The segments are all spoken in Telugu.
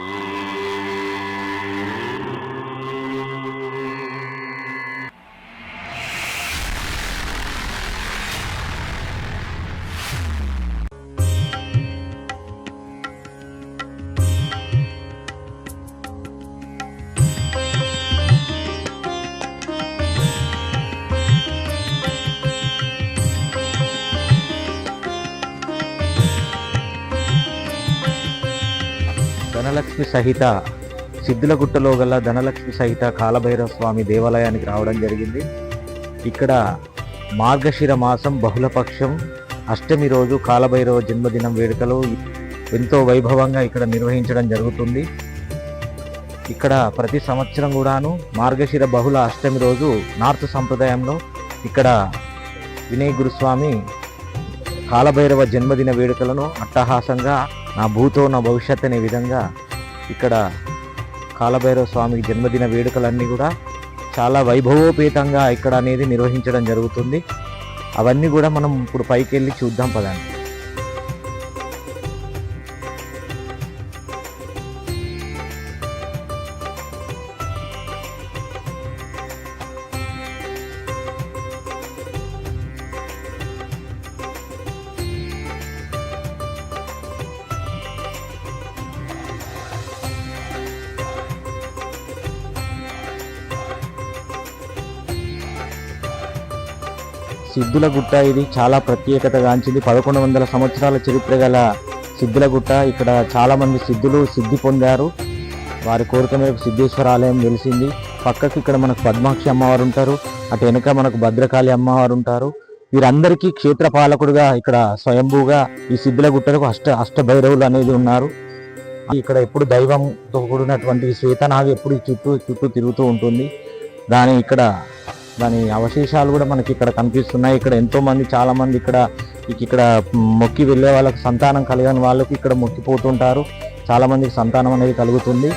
Ooh. ధనలక్ష్మి సహిత సిద్ధులగుట్టలో గల ధనలక్ష్మి సహిత కాలభైరవ స్వామి దేవాలయానికి రావడం జరిగింది. ఇక్కడ మార్గశిర మాసం బహుళపక్షం అష్టమి రోజు కాలభైరవ జన్మదినం వేడుకలు ఎంతో వైభవంగా ఇక్కడ నిర్వహించడం జరుగుతుంది. ఇక్కడ ప్రతి సంవత్సరం కూడాను మార్గశిర బహుళ అష్టమి రోజు నార్త్ సంప్రదాయంలో ఇక్కడ వినయ్ గురుస్వామి కాలభైరవ జన్మదిన వేడుకలను అట్టహాసంగా నా భూతో నా భవిష్యత్ అనే విధంగా ఇక్కడ కాలభైరవ స్వామి జన్మదిన వేడుకలన్నీ కూడా చాలా వైభవోపేతంగా ఇక్కడ అనేది నిర్వహించడం జరుగుతుంది. అవన్నీ కూడా మనం ఇప్పుడు పైకి వెళ్ళి చూద్దాం పదండి. సిద్ధుల గుట్ట ఇది చాలా ప్రత్యేకత గాంచింది పదకొండు వందల సంవత్సరాల చరిత్ర గల సిద్ధుల గుట్ట ఇక్కడ చాలామంది సిద్ధులు సిద్ధి పొందారు. వారి కోరిక మేరకు సిద్ధేశ్వర ఆలయం వెలిసింది. పక్కకి ఇక్కడ మనకు పద్మాక్షి అమ్మవారు ఉంటారు. అటు వెనుక మనకు భద్రకాళి అమ్మవారు ఉంటారు. వీరందరికీ క్షేత్రపాలకుడుగా ఇక్కడ స్వయంభూగా ఈ సిద్ధుల గుట్టలకు అష్ట అష్టభైరవులు అనేది ఉన్నారు. ఇక్కడ ఎప్పుడు దైవంతో కూడినటువంటి ఈ శ్వేతనాగి ఎప్పుడు చుట్టూ చుట్టూ తిరుగుతూ ఉంటుంది. దాని ఇక్కడ దాని అవశేషాలు కూడా మనకి ఇక్కడ కనిపిస్తున్నాయి. ఇక్కడ ఎంతోమంది చాలామంది ఇక్కడ ఇక్కడ మొక్కి వెళ్ళే వాళ్ళకి సంతానం కలిగిన వాళ్ళకి ఇక్కడ మొక్కిపోతుంటారు. చాలామందికి సంతానం అనేది కలుగుతుంది.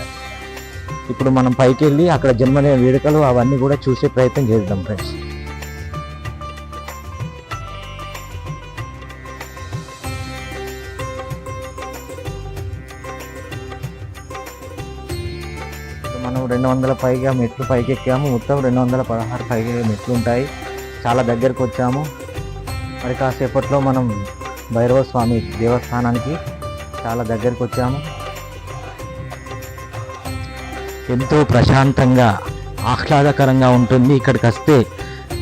ఇప్పుడు మనం పైకి వెళ్ళి అక్కడ జన్మదిన వేడుకలు అవన్నీ కూడా చూసే ప్రయత్నం చేద్దాం ఫ్రెండ్స్ మనం రెండు వందల పైగా మెట్లు పైకి ఎక్కాము మొత్తం రెండు వందల పదహారు పైగా మెట్లు ఉంటాయి. చాలా దగ్గరకు వచ్చాము. మరి కాసేపట్లో మనం భైరవ స్వామి దేవస్థానానికి చాలా దగ్గరికి వచ్చాము. ఎంతో ప్రశాంతంగా ఆహ్లాదకరంగా ఉంటుంది. ఇక్కడికి వస్తే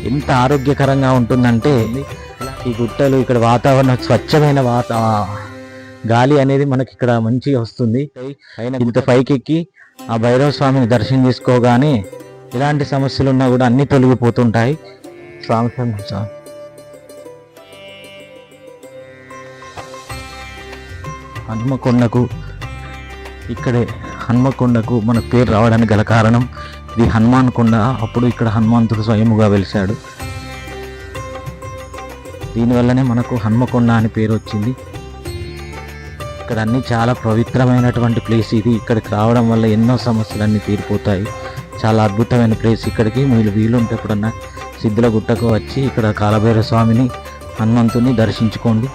ఎంత ఆరోగ్యకరంగా ఉంటుందంటే ఈ గుట్టలు ఇక్కడ వాతావరణం స్వచ్ఛమైన వాత గాలి అనేది మనకి ఇక్కడ మంచిగా వస్తుంది. ఇంత పైకెక్కి ఆ భైరవ స్వామిని దర్శనం చేసుకోగానే ఎలాంటి సమస్యలు ఉన్నా కూడా అన్ని తొలగిపోతుంటాయి. స్వామి శరణం స్వామి హనుమకొండకు ఇక్కడే హనుమకొండకు మన పేరు రావడానికి గల కారణం ఇది హనుమాన్ కొండ. అప్పుడు ఇక్కడ హనుమంతుడు స్వయముగా వెలిశాడు. దీనివల్లనే మనకు హనుమకొండ అని పేరు వచ్చింది. ఇక్కడ అన్ని చాలా పవిత్రమైనటువంటి ప్లేస్ ఇది ఇక్కడికి రావడం వల్ల ఎన్నో సమస్యలన్నీ తీరిపోతాయి. చాలా అద్భుతమైన ప్లేస్ ఇక్కడికి. మీరు వీలుంటే ఎప్పుడన్నా సిద్ధుల గుట్టకు వచ్చి ఇక్కడ కాలభైర స్వామిని హనుమంతుని దర్శించుకోండి.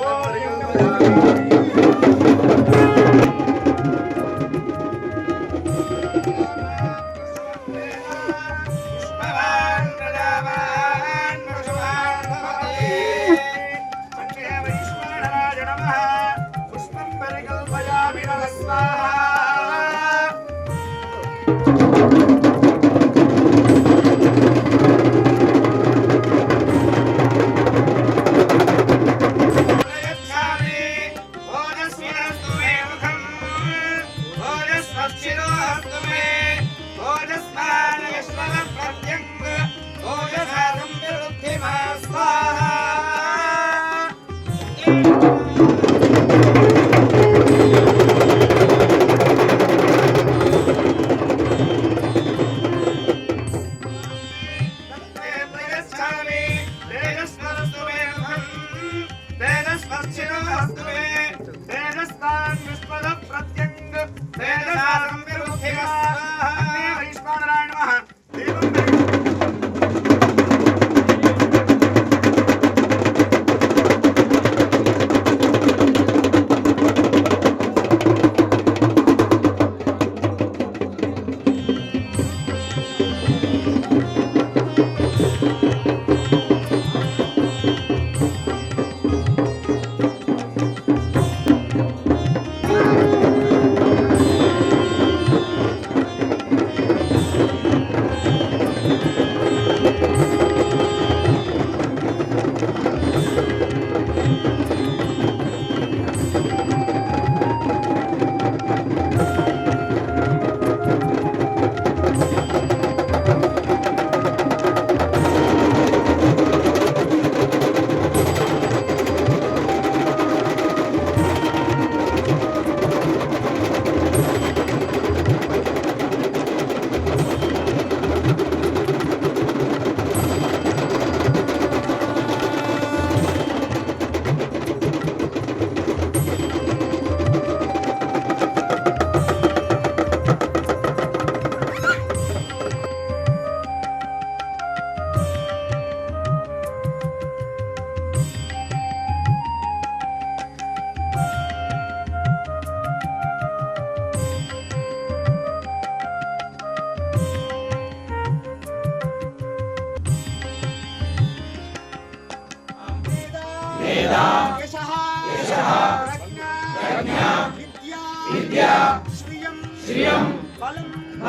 ఓం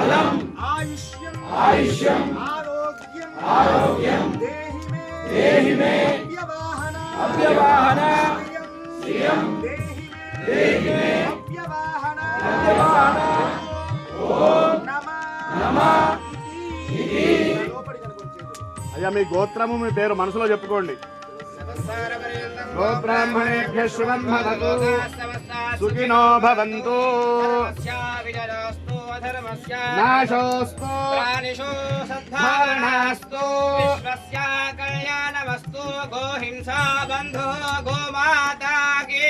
బలం ఆయుష్యం ఆయుష్యం ఆరోగ్యం ఆరోగ్యం దేహి మే అవ్యవాహన అవ్యవాహన శ్రియం దేహి మే దేహి మే అవ్యవాహన అవ్యవాహన ఓం నమః నమః ఇది లోపలికి అనుకోండి చేతులు. అయ్యా మీ గోత్రము మీ పేరు మనసులో చెప్పుకోండి. గోబ్రాహ్మణేభ్య శుభం భవతు సుఖినో భవంతు. नाशोऽस्तु। प्राणिषु सद्भावनास्तु विश्वस्य कल्याणमस्तु। गोहिंसा बन्धो गोमाता की।